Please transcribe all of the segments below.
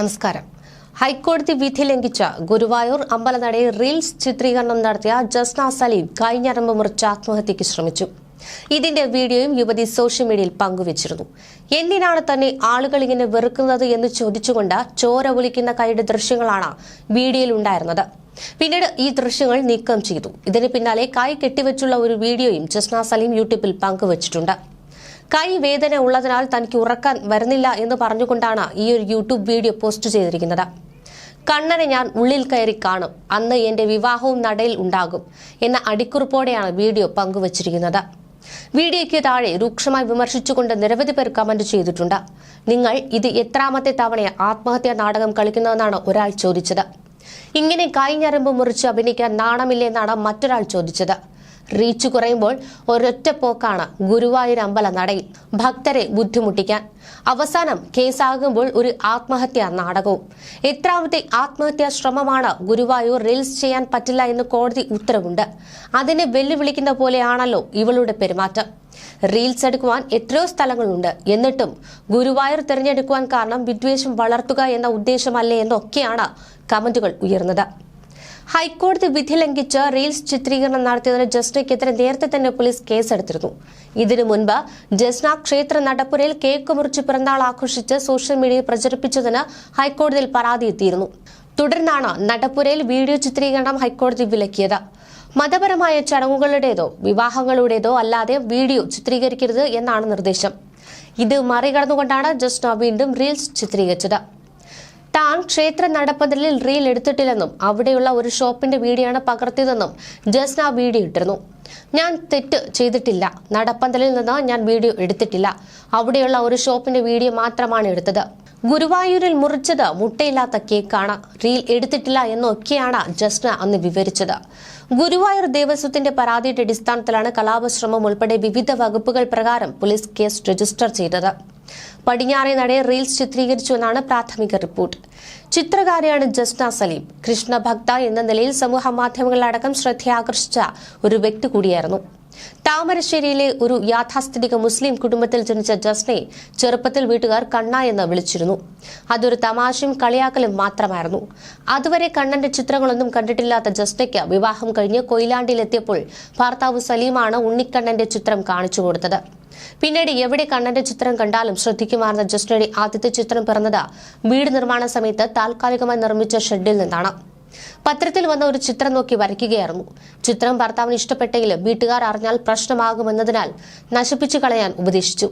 നമസ്കാരം. ഹൈക്കോടതി വിധി ലംഘിച്ച ഗുരുവായൂർ അമ്പലനടയിൽ റീൽസ് ചിത്രീകരണം നടത്തിയ ജസ്ന സലീം കഴിഞ്ഞരമ്പ് മുറിച്ച് ആത്മഹത്യയ്ക്ക് ശ്രമിച്ചു. ഇതിന്റെ വീഡിയോയും യുവതി സോഷ്യൽ മീഡിയയിൽ പങ്കുവച്ചിരുന്നു. എന്തിനാണ് തന്നെ ആളുകൾ ഇങ്ങനെ വെറുക്കുന്നത് എന്ന് ചോദിച്ചുകൊണ്ട് ചോര ഒലിക്കുന്ന കൈയുടെ ദൃശ്യങ്ങളാണ് വീഡിയോയിൽ ഉണ്ടായിരുന്നത്. പിന്നീട് ഈ ദൃശ്യങ്ങൾ നീക്കം ചെയ്തു. ഇതിന് പിന്നാലെ കൈ കെട്ടിവെച്ചുള്ള ഒരു വീഡിയോയും ജസ്ന സലീം യൂട്യൂബിൽ പങ്കുവച്ചിട്ടുണ്ട്. കൈ വേദന ഉള്ളതിനാൽ തനിക്ക് ഉറക്കാൻ വരുന്നില്ല എന്ന് പറഞ്ഞുകൊണ്ടാണ് ഈ ഒരു യൂട്യൂബ് വീഡിയോ പോസ്റ്റ് ചെയ്തിരിക്കുന്നത്. കണ്ണനെ ഞാൻ ഉള്ളിൽ കയറി കാണും. അന്ന് എന്റെ വിവാഹവും നടയിൽ ഉണ്ടാകും എന്ന അടിക്കുറിപ്പോടെയാണ് വീഡിയോ പങ്കുവച്ചിരിക്കുന്നത്. വീഡിയോയ്ക്ക് താഴെ രൂക്ഷമായി വിമർശിച്ചുകൊണ്ട് നിരവധി പേർ കമന്റ് ചെയ്തിട്ടുണ്ട്. നിങ്ങൾ ഇത് എത്രാമത്തെ തവണ ആത്മഹത്യാ നാടകം കളിക്കുന്നതെന്നാണ് ഒരാൾ ചോദിച്ചത്. ഇങ്ങനെ കൈഞ്ഞരമ്പ് മുറിച്ച് അഭിനയിക്കാൻ നാണമില്ലെന്നാണ് മറ്റൊരാൾ ചോദിച്ചത്. റീച്ച് കുറയുമ്പോൾ ഒരൊറ്റ പോക്കാണ് ഗുരുവായൂർ അമ്പല നടയിൽ ഭക്തരെ ബുദ്ധിമുട്ടിക്കാൻ. അവസാനം കേസാകുമ്പോൾ ഒരു ആത്മഹത്യാ നാടകവും. എത്രാമത്തെ ആത്മഹത്യാ ശ്രമമാണ് ഗുരുവായൂർ റീൽസ് ചെയ്യാൻ പറ്റില്ല എന്ന് കോടതി ഉത്തരവുണ്ട്. അതിനെ വെല്ലുവിളിക്കുന്ന പോലെയാണല്ലോ ഇവളുടെ പെരുമാറ്റം. റീൽസ് എടുക്കുവാൻ എത്രയോ സ്ഥലങ്ങളുണ്ട്. എന്നിട്ടും ഗുരുവായൂർ തിരഞ്ഞെടുക്കുവാൻ കാരണം വിദ്വേഷം വളർത്തുക എന്ന ഉദ്ദേശമല്ലേ എന്നൊക്കെയാണ് കമന്റുകൾ ഉയർന്നത്. ഹൈക്കോടതി വിധി ലംഘിച്ച് റീൽസ് ചിത്രീകരണം നടത്തിയതിന് ജസ്നയ്ക്കെതിരെ നേരത്തെ തന്നെ പോലീസ് കേസെടുത്തിരുന്നു. ഇതിനു മുൻപ് ജസ്ന ക്ഷേത്ര നടപ്പുരയിൽ കേക്ക് മുറിച്ച് പിറന്നാൾ ആഘോഷിച്ച് സോഷ്യൽ മീഡിയയിൽ പ്രചരിപ്പിച്ചതിന് ഹൈക്കോടതിയിൽ പരാതി എത്തിയിരുന്നു. തുടർന്നാണ് നടപ്പുരയിൽ വീഡിയോ ചിത്രീകരണം ഹൈക്കോടതി വിലക്കിയത്. മതപരമായ ചടങ്ങുകളുടേതോ വിവാഹങ്ങളുടേതോ അല്ലാതെ വീഡിയോ ചിത്രീകരിക്കരുത് എന്നാണ് നിർദ്ദേശം. ഇത് മറികടന്നുകൊണ്ടാണ് ജസ്ന വീണ്ടും റീൽസ് ചിത്രീകരിച്ചത്. താൻ ക്ഷേത്ര നടപ്പന്തലിൽ റീൽ എടുത്തിട്ടില്ലെന്നും അവിടെയുള്ള ഒരു ഷോപ്പിന്റെ വീഡിയോയാണ് പകർത്തിയതെന്നും ജസ്ന വീഡിയോ ഇട്ടിരുന്നു. ഞാൻ തെറ്റ് ചെയ്തിട്ടില്ല. നടപ്പന്തലിൽ നിന്ന് ഞാൻ വീഡിയോ എടുത്തിട്ടില്ല. അവിടെയുള്ള ഒരു ഷോപ്പിന്റെ വീഡിയോ മാത്രമാണ് എടുത്തത്. ഗുരുവായൂരിൽ മുറിച്ചത് മുട്ടയില്ലാത്ത കേക്കാണ്. റീൽ എടുത്തിട്ടില്ല എന്നൊക്കെയാണ് ജസ്ന അന്ന് വിവരിച്ചത്. ഗുരുവായൂർ ദേവസ്വത്തിന്റെ പരാതിയുടെ അടിസ്ഥാനത്തിലാണ് കലാപശ്രമം ഉൾപ്പെടെ വിവിധ വകുപ്പുകൾ പ്രകാരം പോലീസ് കേസ് രജിസ്റ്റർ ചെയ്തത്. പടിഞ്ഞാറെ നടയെ റീൽസ് ചിത്രീകരിച്ചുവെന്നാണ് പ്രാഥമിക റിപ്പോർട്ട്. ചിത്രകാരിയാണ് ജസ്ന സലീം. കൃഷ്ണഭക്ത എന്ന നിലയിൽ സമൂഹ മാധ്യമങ്ങളിലടക്കം ശ്രദ്ധയാകർഷിച്ച ഒരു വ്യക്തി കൂടിയായിരുന്നു. താമരശ്ശേരിയിലെ ഒരു യാഥാസ്ഥിതിക മുസ്ലിം കുടുംബത്തിൽ ജനിച്ച ജസ്നെ ചെറുപ്പത്തിൽ വീട്ടുകാർ കണ്ണ എന്ന് വിളിച്ചിരുന്നു. അതൊരു തമാശയും കളിയാക്കലും മാത്രമായിരുന്നു. അതുവരെ കണ്ണന്റെ ചിത്രങ്ങളൊന്നും കണ്ടിട്ടില്ലാത്ത ജസ്നയ്ക്ക് വിവാഹം കഴിഞ്ഞ് കൊയിലാണ്ടിയിലെത്തിയപ്പോൾ ഭർത്താവ് സലീമാണ് ഉണ്ണിക്കണ്ണന്റെ ചിത്രം കാണിച്ചു കൊടുത്തത്. പിന്നീട് എവിടെ കണ്ണന്റെ ചിത്രം കണ്ടാലും ശ്രദ്ധിക്കുമാറുന്ന ജസ്നയുടെ ആദ്യത്തെ ചിത്രം പിറന്നത് വീട് നിർമ്മാണ സമയത്ത് താൽക്കാലികമായി നിർമ്മിച്ച ഷെഡിൽ നിന്നാണ്. പത്രത്തിൽ വന്ന ഒരു ചിത്രം നോക്കി വരയ്ക്കുകയായിരുന്നു. ചിത്രം ഭർത്താവിന് ഇഷ്ടപ്പെട്ടെങ്കിലും വീട്ടുകാർ അറിഞ്ഞാൽ പ്രശ്നമാകുമെന്നതിനാൽ നശിപ്പിച്ചു കളയാൻ ഉപദേശിച്ചു.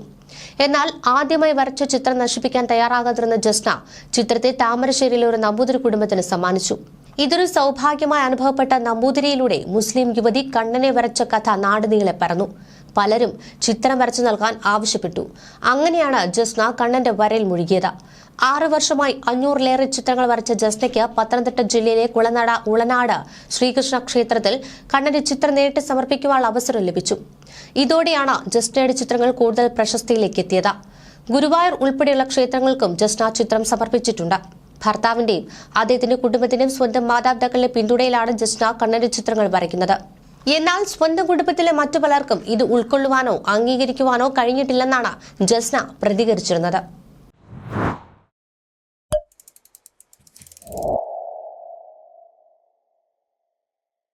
എന്നാൽ ആദ്യമായി വരച്ച ചിത്രം നശിപ്പിക്കാൻ തയ്യാറാകാതിരുന്ന ജസ്ന ചിത്രത്തെ താമരശ്ശേരിയിലെ ഒരു നമ്പൂതിരി കുടുംബത്തിന് സമ്മാനിച്ചു. ഇതൊരു സൗഭാഗ്യമായി അനുഭവപ്പെട്ട നമ്പൂതിരിയിലൂടെ മുസ്ലിം യുവതി കണ്ണനെ വരച്ച കഥ നാടുനീളെ പരന്നു. പലരും ചിത്രം വരച്ചു നൽകാൻ ആവശ്യപ്പെട്ടു. അങ്ങനെയാണ് ജസ്ന കണ്ണന്റെ വരയിൽ മുഴുകിയത്. ആറു വർഷമായി അഞ്ഞൂറിലേറെ ചിത്രങ്ങൾ വരച്ച ജസ്നയ്ക്ക് പത്തനംതിട്ട ജില്ലയിലെ കുളനട ഉളനാട് ശ്രീകൃഷ്ണ ക്ഷേത്രത്തിൽ കണ്ണന്റെ ചിത്രം നേരിട്ട് സമർപ്പിക്കുവാനുള്ള അവസരം ലഭിച്ചു. ഇതോടെയാണ് ജസ്നയുടെ ചിത്രങ്ങൾ കൂടുതൽ പ്രശസ്തിയിലേക്ക് എത്തിയത്. ഗുരുവായൂർ ഉൾപ്പെടെയുള്ള ക്ഷേത്രങ്ങൾക്കും ജസ്ന ചിത്രം സമർപ്പിച്ചിട്ടുണ്ട്. ഭർത്താവിന്റെയും അദ്ദേഹത്തിന്റെ കുടുംബത്തിന്റെയും സ്വന്തം മാതാപിതാക്കളുടെ പിന്തുണയിലാണ് ജസ്ന കണ്ണന്റെ ചിത്രങ്ങൾ വരയ്ക്കുന്നത്. എന്നാൽ സ്വന്തം കുടുംബത്തിലെ മറ്റു പലർക്കും ഇത് ഉൾക്കൊള്ളുവാനോ അംഗീകരിക്കുവാനോ കഴിഞ്ഞിട്ടില്ലെന്നാണ് ജസ്ന പ്രതികരിച്ചിരുന്നത്.